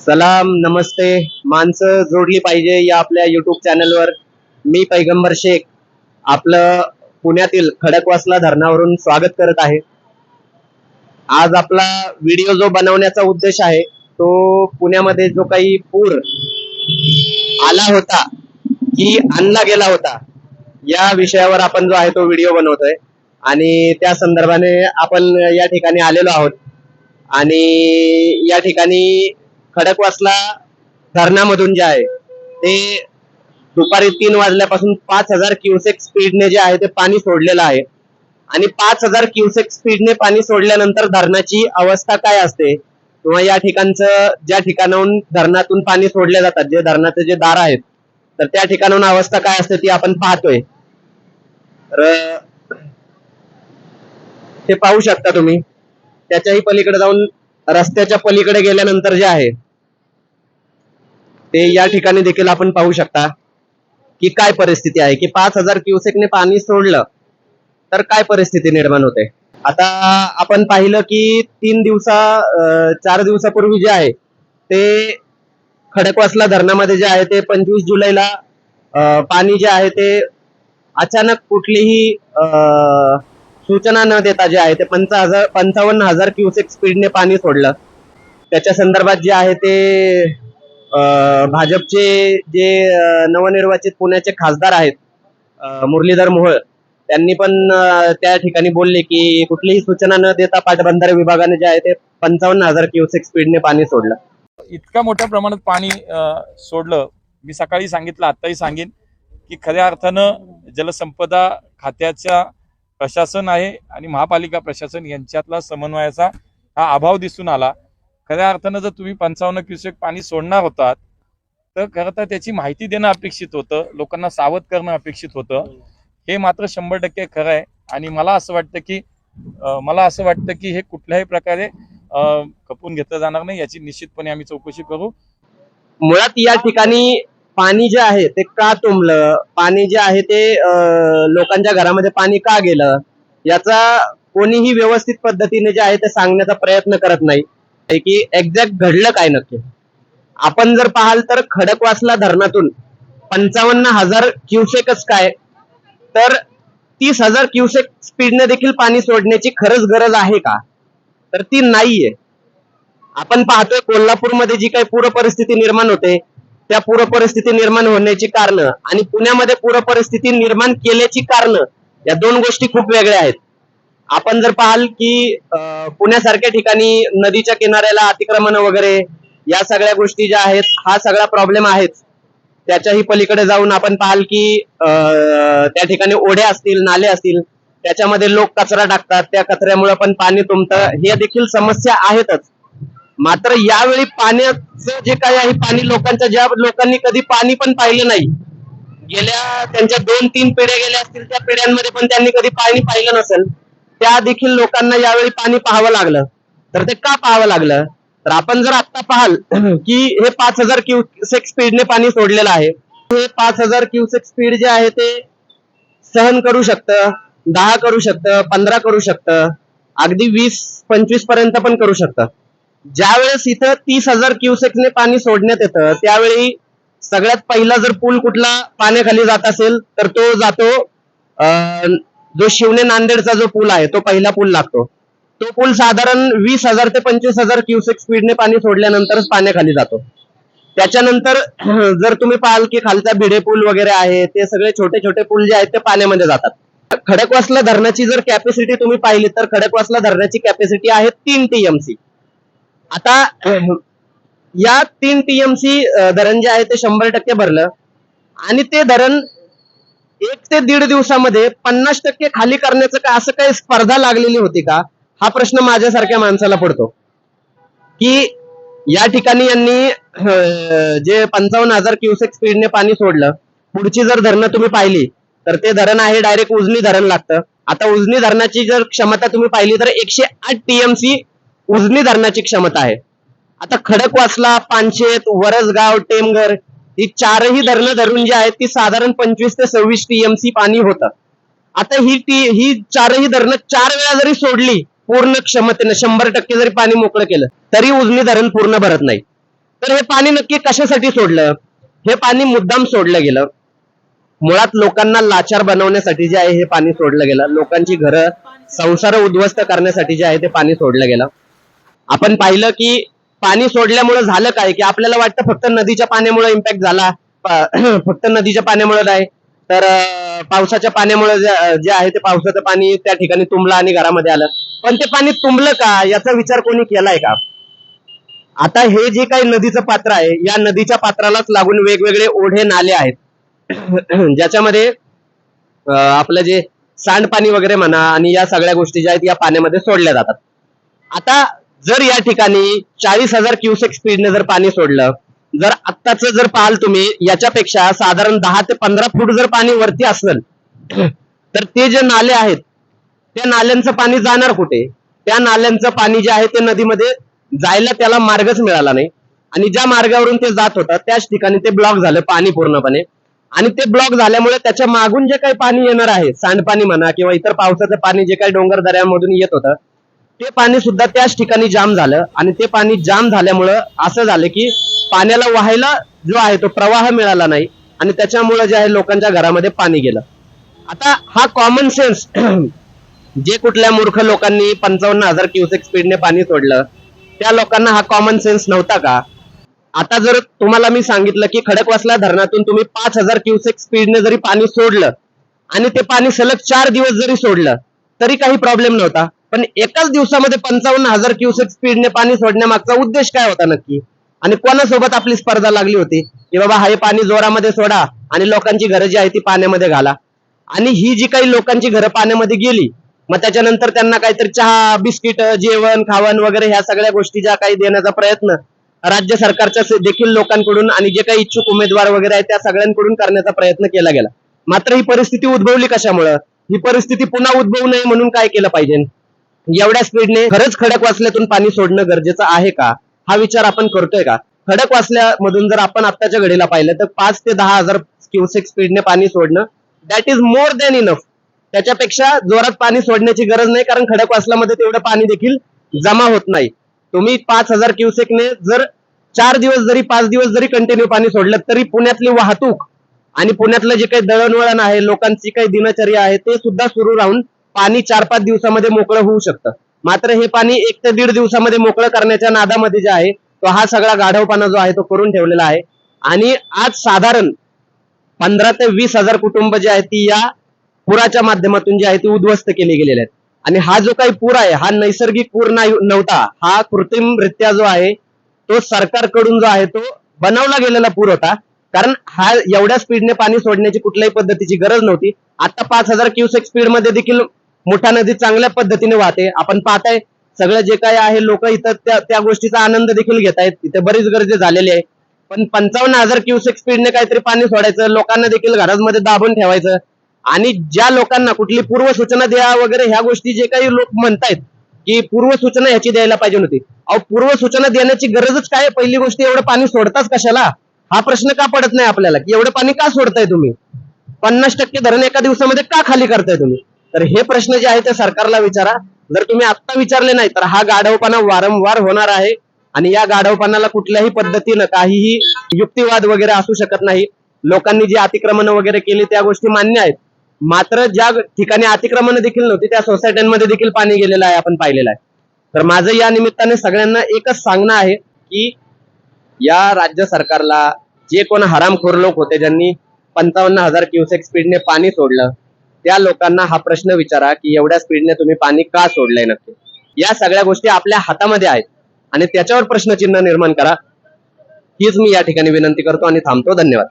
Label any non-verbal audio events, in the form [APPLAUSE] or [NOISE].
सलाम नमस्ते. माणसं जोडली पाहिजे या आपल्या युट्यूब चॅनलवर मी पैगंबर शेख आपलं पुण्यातील खडकवासला धरणावरून स्वागत करत आहे. आज आपला व्हिडिओ जो बनवण्याचा उद्देश आहे तो पुण्यामध्ये जो काही पूर आला होता की आणला गेला होता या विषयावर आपण जो आहे तो व्हिडिओ बनवतोय. आणि त्या संदर्भाने आपण या ठिकाणी आलेलो आहोत. आणि या ठिकाणी खडकवासला धरणामधून जे आहे ते दुपारी तीन वाजल्यापासून पाच हजार क्युसेक स्पीडने जे आहे ते पाणी सोडलेलं आहे. आणि पाच हजार क्युसेक स्पीडने पाणी सोडल्यानंतर धरणाची अवस्था काय असते? किंवा या ठिकाणचं ज्या ठिकाणाहून धरणातून पाणी सोडले जातात जे धरणाचे जे दार आहेत तर त्या ठिकाणाहून अवस्था काय असते ती आपण पाहतोय. तर हे पाहू शकता तुम्ही. त्याच्याही पलीकडे जाऊन रस्त्याच्या पलीकडे गेल्यानंतर जे आहे ते या ठिकाणी देखील आपण पाहू शकता की काय परिस्थिती आहे की पाच हजार क्युसेकने पाणी सोडलं तर काय परिस्थिती निर्माण होते? आता आपण पाहिलं की तीन दिवसा चार दिवसापूर्वी जे आहे ते खडकवासला धरणामध्ये जे आहे ते पंचवीस जुलैला पाणी जे आहे ते अचानक कुठलीही सूचना न देता जे आहे ते पंचा हजार पंचावन्न हजार क्युसेक स्पीडने पाणी सोडलं. त्याच्या संदर्भात जे आहे ते भाजपचे जे नवनिर्वाचित पुण्याचे खासदार आहेत मुरलीधर मोहोळ त्यांनी पण त्या ठिकाणी बोलले की कुठलीही सूचना न देता पाटबंधारे विभागाने जे आहे ते पंचावन्न हजार क्युसेक स्पीडने पाणी सोडलं. इतक्या मोठ्या प्रमाणात पाणी सोडलं. मी सकाळी सांगितलं आत्ताही सांगेन की खऱ्या अर्थानं जलसंपदा खात्याच्या प्रशासन आहे आणि महापालिका प्रशासन यांच्यातला समन्वयाचा हा अभाव दिसून आला. खऱ्या अर्थानं जर तुम्ही पंचावन्न क्युसेक पाणी सोडणार होतात तर खरं तर त्याची माहिती देणं अपेक्षित होतं लोकांना सावध करणं अपेक्षित होतं. हे मात्र शंभर टक्के खरं आहे. आणि मला असं वाटतं की मला असं वाटतं की हे कुठल्याही प्रकारे खपून घेतलं जाणार नाही याची निश्चितपणे आम्ही चौकशी करू. मुळात या ठिकाणी पाणी जे आहे ते का तुंबलं? पाणी जे आहे ते लोकांच्या घरामध्ये पाणी का गेलं? याचा कोणीही व्यवस्थित पद्धतीने जे आहे ते सांगण्याचा प्रयत्न करत नाही. आहे की एक्झॅक्ट घडलं काय नक्की? आपण जर पाहाल तर खडकवासला धरणातून पंचावन्न हजार क्युसेकच काय? तर तीस हजार क्युसेक स्पीडने देखील पाणी सोडण्याची खरंच गरज आहे का? तर ती नाहीये. आपण पाहतोय कोल्हापूरमध्ये जी काही पूर परिस्थिती निर्माण होते त्या पूर परिस्थिती निर्माण होण्याची कारणं आणि पुण्यामध्ये पूर परिस्थिती निर्माण केल्याची कारणं या दोन गोष्टी खूप वेगळ्या आहेत. आपण जर पाहाल की पुण्यासारख्या ठिकाणी नदीच्या किनाऱ्याला अतिक्रमण वगैरे या सगळ्या गोष्टी ज्या आहेत हा सगळा प्रॉब्लेम आहेच. त्याच्याही पलीकडे जाऊन आपण पाहाल की त्या ठिकाणी ओढ्या असतील नाले असतील त्याच्यामध्ये लोक कचरा टाकतात त्या कचऱ्यामुळे पण पाणी तुंबतं हे देखील समस्या आहेतच. मात्र यावेळी पाण्याचं जे काही आहे पाणी लोकांच्या ज्या लोकांनी कधी पाणी पण पाहिलं नाही गेल्या त्यांच्या दोन तीन पिढ्या गेल्या असतील त्या पिढ्यांमध्ये पण त्यांनी कधी पाणी पाहिलं नसेल. त्या देखील लोकांना यावेळी पाणी पाहावं लागलं. तर ते का पाहावं लागलं? तर आपण जर आता पाहाल [CLEARS THROAT] की हे पाच हजार क्युसेक स्पीडने पाणी सोडलेलं आहे. हे पाच हजार क्युसेक स्पीड जे आहे ते सहन करू शकतं दहा करू शकतं पंधरा करू शकतं अगदी वीस पंचवीसपर्यंत पण करू शकतं. ज्यावेळेस इथं तीस हजार क्युसेकने पाणी सोडण्यात येतं त्यावेळी सगळ्यात पहिला जर पूल कुठला पाण्याखाली जात असेल तर तो जातो जो शिवने नांदेडचा जो पूल आहे तो पहिला पूल लागतो. तो पूल साधारण वीस हजार ते पंचवीस हजार क्युसेक स्पीडने पाणी सोडल्यानंतरच पाण्याखाली जातो. त्याच्यानंतर [CLEARS THROAT] जर तुम्ही पाहाल की खालचा भिडे पूल वगैरे आहे ते सगळे छोटे छोटे पूल जे आहेत ते पाण्यामध्ये जातात. खडकवासला धरणाची जर कॅपॅसिटी तुम्ही पाहिली तर खडकवासला धरणाची कॅपॅसिटी आहे तीन टीएमसी आता या तीन टीएमसी धरण जे आहे ते शंभर टक्के भरलं. आणि ते धरण एक ते दीड दिवसामध्ये पन्नास टक्के खाली करण्याचं का असं काही स्पर्धा लागलेली होती का? हा प्रश्न माझ्यासारख्या माणसाला पडतो. की या ठिकाणी यांनी जे पंचावन्न हजार क्युसेक स्पीडने पाणी सोडलं पुढची जर धरणं तुम्ही पाहिली तर ते धरण आहे डायरेक्ट उजनी धरण लागतं. आता उजनी धरणाची जर क्षमता तुम्ही पाहिली तर एकशे आठ टीएमसी उजनी धरणाची क्षमता आहे. आता खडकवासला पानशेत वरसगाव टेमघर ही चारही धरणं धरून जी आहेत ती साधारण पंचवीस ते सव्वीस टीएमसी पाणी होतं. आता ही टी ही चारही धरणं चार वेळा जरी सोडली पूर्ण क्षमतेनं शंभर टक्के जरी पाणी मोकळं केलं तरी उजनी धरण पूर्ण भरत नाही. तर हे पाणी नक्की कशासाठी सोडलं? हे पाणी मुद्दाम सोडलं गेलं. मुळात लोकांना लाचार बनवण्यासाठी जे आहे हे पाणी सोडलं गेलं. लोकांची घरं संसार उद्ध्वस्त करण्यासाठी जे आहे ते पाणी सोडलं गेलं. आपण पाहिलं की पाणी सोडल्यामुळे झालं काय? की आपल्याला वाटतं फक्त नदीच्या पाण्यामुळे इम्पॅक्ट झाला [CLEARS THROAT] फक्त नदीच्या पाण्यामुळे नाही. तर पावसाच्या पाण्यामुळे जे आहे ते पावसाचं पाणी त्या ठिकाणी तुंबलं आणि घरामध्ये आलं. पण ते पाणी तुंबलं का? याचा विचार कोणी केलाय का? आता हे जे काही नदीचं पात्र आहे या नदीच्या पात्रालाच लागून वेगवेगळे ओढे नाले आहेत. [CLEARS THROAT] ज्याच्यामध्ये आपलं जे सांडपाणी वगैरे म्हणा आणि या सगळ्या गोष्टी ज्या आहेत या पाण्यामध्ये सोडल्या जातात. आता जर या ठिकाणी चाळीस हजार क्युसेक स्पीडने जर पाणी सोडलं जर आत्ताच जर पाहाल तुम्ही याच्यापेक्षा साधारण दहा ते पंधरा फूट जर पाणी वरती असेल तर ते जे नाले आहेत त्या नाल्यांचं पाणी जाणार कुठे? त्या नाल्यांचं पाणी जे आहे ते नदीमध्ये जायला त्याला मार्गच मिळाला नाही. आणि ज्या मार्गावरून ते जात होतं त्याच ठिकाणी ते ब्लॉक झालं पाणी पूर्णपणे. आणि ते ब्लॉक झाल्यामुळे त्याच्या मागून जे काही पाणी येणार आहे सांडपाणी म्हणा किंवा इतर पावसाचं पाणी जे काही डोंगर दऱ्यामधून येत होतं ते पाणी सुद्धा त्याच ठिकाणी जाम झालं आणि ते पाणी जाम झाल्यामुळं असं झालं की पाण्याला वाहायला जो आहे तो प्रवाह मिळाला नाही आणि त्याच्यामुळे जे आहे लोकांच्या घरामध्ये पाणी गेलं. आता हा कॉमन सेन्स [CLEARS THROAT] जे कुठल्या मूर्ख लोकांनी पंचावन्न हजार क्युसेक स्पीडने पाणी सोडलं त्या लोकांना हा कॉमन सेन्स नव्हता का? आता जर तुम्हाला मी सांगितलं की खडकवासला धरणातून तुम्ही पाच हजार क्युसेक स्पीडने जरी पाणी सोडलं आणि ते पाणी सलग चार दिवस जरी सोडलं तरी काही प्रॉब्लेम नव्हता. पण एकाच दिवसामध्ये पंचावन्न हजार क्युसेक स्पीडने पाणी सोडण्यामागचा उद्देश काय होता नक्की? आणि कोणासोबत आपली स्पर्धा लागली होती? की बाबा हे पाणी जोरामध्ये सोडा आणि लोकांची घरं जी आहे ती पाण्यामध्ये घाला. आणि ही जी काही लोकांची घरं पाण्यामध्ये गेली मग त्याच्यानंतर त्यांना काहीतरी चहा बिस्किट जेवण खावण वगैरे ह्या सगळ्या गोष्टी ज्या काही देण्याचा प्रयत्न राज्य सरकारच्या देखील लोकांकडून आणि जे काही इच्छुक उमेदवार वगैरे आहेत त्या सगळ्यांकडून करण्याचा प्रयत्न केला गेला. मात्र ही परिस्थिती उद्भवली कशामुळं? ही परिस्थिती पुन्हा उद्भवू नये म्हणून काय केलं पाहिजे? एवढ्या स्पीडने खरंच खडक वाचल्यातून पाणी सोडणं गरजेचं आहे का? हा विचार आपण करतोय का? खडक वाचल्यामधून जर आपण आत्ताच्या घडीला पाहिलं तर पाच ते दहा हजार क्युसेक स्पीडने पाणी सोडणं that is more than enough त्याच्यापेक्षा जोरात पाणी सोडण्याची गरज नाही कारण खडक वाचल्यामध्ये तेवढं पाणी देखील जमा होत नाही. तुम्ही पाच हजार क्युसेकने जर चार दिवस जरी पाच दिवस जरी कंटिन्यू पाणी सोडलं तरी पुण्यातली वाहतूक आणि पुण्यातलं जे काही दळणवळण आहे लोकांची काही दिनचर्या आहे ते सुद्धा सुरू राहून पाणी चार पाच दिवसामध्ये मोकळं होऊ शकतं. मात्र हे पाणी एक ते दीड दिवसामध्ये मोकळं करण्याच्या नादामध्ये जे आहे तो हा सगळा गाढवपणा जो आहे तो करून ठेवलेला आहे. आणि आज साधारण पंधरा ते वीस हजार कुटुंब जे आहेत ती या पुराच्या माध्यमातून जे आहे ती उद्ध्वस्त केली गेलेले आहेत. आणि हा जो काही पूर आहे हा नैसर्गिक पूर नाही नव्हता. हा कृत्रिमरित्या जो आहे तो सरकारकडून जो आहे तो बनवला गेलेला पूर होता. कारण हा एवढ्या स्पीडने पाणी सोडण्याची कुठल्याही पद्धतीची गरज नव्हती. आता पाच हजार क्युसेक स्पीडमध्ये देखील मोठा नदी चांगल्या पद्धतीने वाहते. आपण पाहताय सगळं जे काही आहे लोक इथं त्या त्या गोष्टीचा आनंद देखील घेत आहेत. इथे बरीच गर्दी झालेली आहे. पण पंचावन्न हजार क्युसेक स्पीडने काहीतरी पाणी सोडायचं लोकांना देखील घरामध्ये दाबून ठेवायचं आणि ज्या लोकांना कुठली पूर्वसूचना द्या वगैरे ह्या गोष्टी जे काही लोक म्हणतायत की पूर्वसूचना ह्याची द्यायला पाहिजे होती. अहो पूर्वसूचना देण्याची गरजच काय आहे? पहिली गोष्ट एवढं पाणी सोडताच कशाला? हा प्रश्न का पडत नाही आपल्याला? की एवढं पाणी का सोडताय तुम्ही? पन्नास टक्के धरण एका दिवसामध्ये का खाली करताय तुम्ही? तर हे प्रश्न जे आहे ते सरकारला विचारा. जर तुम्ही आत्ता विचारले नाही तर हा गाढवपणा वारंवार होणार आहे. आणि या गाढवपणाला कुठल्याही पद्धतीनं काहीही युक्तिवाद वगैरे असू शकत नाही. लोकांनी जी अतिक्रमण वगैरे केली त्या गोष्टी मान्य आहेत. मात्र ज्या ठिकाणी अतिक्रमण देखील नव्हती त्या सोसायट्यांमध्ये देखील पाणी गेलेलं आहे आपण पाहिलेलं आहे. तर माझं या निमित्ताने सगळ्यांना एकच सांगणं आहे की या राज्य सरकारला जे कोण हरामखोर लोक होते ज्यांनी पंचावन्न हजार क्युसेक स्पीडने पाणी सोडलं त्या लोकांना हा प्रश्न विचारा की एवढ्या स्पीडने तुम्ही पाणी का सोडलंय नक्की? या सगळ्या गोष्टी आपल्या हातामध्ये आहेत. आणि त्याच्यावर प्रश्नचिन्ह निर्माण करा. हीच मी या ठिकाणी विनंती करतो आणि थांबतो. धन्यवाद.